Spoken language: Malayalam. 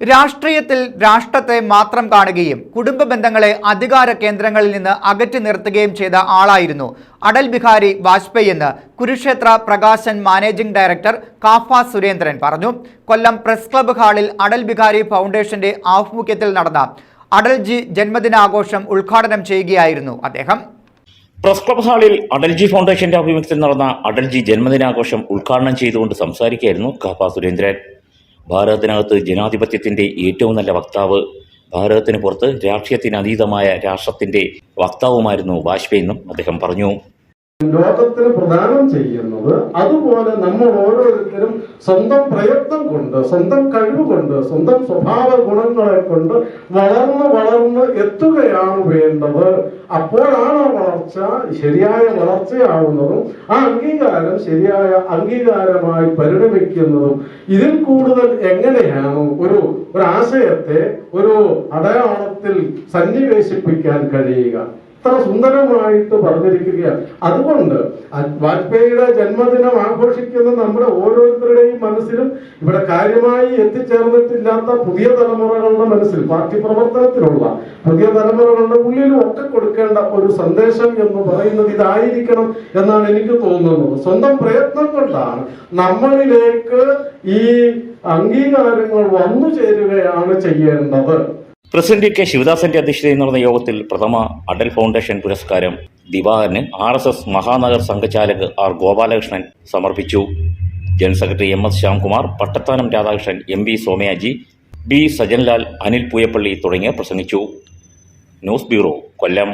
രാഷ്ട്രീയത്തിൽ രാഷ്ട്രത്തെ മാത്രം കാണുകയും കുടുംബ ബന്ധങ്ങളെ അധികാര കേന്ദ്രങ്ങളിൽ നിന്ന് അകറ്റി നിർത്തുകയും ചെയ്ത ആളായിരുന്നു അടൽ ബിഹാരി വാജ്പേയി എന്ന് കുരുക്ഷേത്ര പ്രകാശൻ മാനേജിംഗ് ഡയറക്ടർ കാഫ സുരേന്ദ്രൻ പറഞ്ഞു. കൊല്ലം പ്രസ് ക്ലബ്ബ് ഹാളിൽ അടൽ ബിഹാരി ഫൗണ്ടേഷന്റെ ആഭിമുഖ്യത്തിൽ നടന്ന അടൽജി ജന്മദിനാഘോഷം ഉദ്ഘാടനം ചെയ്യുകയായിരുന്നു അദ്ദേഹം. പ്രസ് ക്ലബ് ഹാളിൽ അടൽജി ഫൗണ്ടേഷന്റെ ആഭിമുഖ്യത്തിൽ നടന്ന അടൽജി ജന്മദിനാഘോഷം ഉദ്ഘാടനം ചെയ്തുകൊണ്ട് സംസാരിക്കുകയായിരുന്നു കാഫ സുരേന്ദ്രൻ. ഭാരതത്തിനകത്ത് ജനാധിപത്യത്തിന്റെ ഏറ്റവും നല്ല വക്താവ് ഭാരതത്തിന് പുറത്ത് രാഷ്ട്രീയത്തിന് അതീതമായ രാഷ്ട്രത്തിന്റെ വക്താവുമായിരുന്നു വാജ്പേയി എന്നും അദ്ദേഹം പറഞ്ഞു. ലോകത്തിന് പ്രദാനം ചെയ്യുന്നത് അതുപോലെ നമ്മൾ ഓരോരുത്തരും സ്വന്തം പ്രയത്നം കൊണ്ട് സ്വന്തം കഴിവ് കൊണ്ട് സ്വന്തം സ്വഭാവ ഗുണങ്ങളെ കൊണ്ട് വളർന്ന് വളർന്ന് എത്തുകയാണ് വേണ്ടത്. അപ്പോഴാണ് വളർച്ച ശരിയായ വളർച്ചയാവുന്നതും ആ അംഗീകാരം ശരിയായ അംഗീകാരമായി പരിണമിക്കുന്നതും ഇതിൽ കൂടുതൽ എങ്ങനെയാണ് ഒരു ഒരു ആശയത്തെ ഒരു അടയാളത്തിൽ സന്നിവേശിപ്പിക്കാൻ കഴിയുക? ഇത്ര സുന്ദരമായിട്ട് പറഞ്ഞിരിക്കുകയാണ്. അതുകൊണ്ട് വാജ്പേയിയുടെ ജന്മദിനം ആഘോഷിക്കുന്ന നമ്മുടെ ഓരോരുത്തരുടെയും മനസ്സിലും ഇവിടെ കാര്യമായി എത്തിച്ചേർന്നിട്ടില്ലാത്ത പുതിയ തലമുറകളുടെ മനസ്സിൽ പാർട്ടി പ്രവർത്തനത്തിലുള്ള പുതിയ തലമുറകളുടെ ഉള്ളിലും ഒക്കെ കൊടുക്കേണ്ട ഒരു സന്ദേശം എന്ന് പറയുന്നത് ഇതായിരിക്കണം എന്നാണ് എനിക്ക് തോന്നുന്നത്. സ്വന്തം പ്രയത്നം കൊണ്ടാണ് നമ്മളിലേക്ക് ഈ അംഗീകാരങ്ങൾ വന്നു ചേരുകയാണ് ചെയ്യേണ്ടത്. പ്രസിഡന്റ് കെ ശിവദാസന്റെ അധ്യക്ഷതയിൽ നടന്ന യോഗത്തിൽ പ്രഥമ അടൽ ഫൗണ്ടേഷൻ പുരസ്കാരം ദിവാകരന് ആർ എസ് എസ് മഹാനഗർ സംഘചാലക് ആർ ഗോപാലകൃഷ്ണൻ സമർപ്പിച്ചു. General secretary M S Shyamkumar Pattathanam Radhakrishnan M V Somayaji B Sajanlal Anil Pooyappally തുടങ്ങിയവർ പ്രസംഗിച്ചു. News bureau Kollam.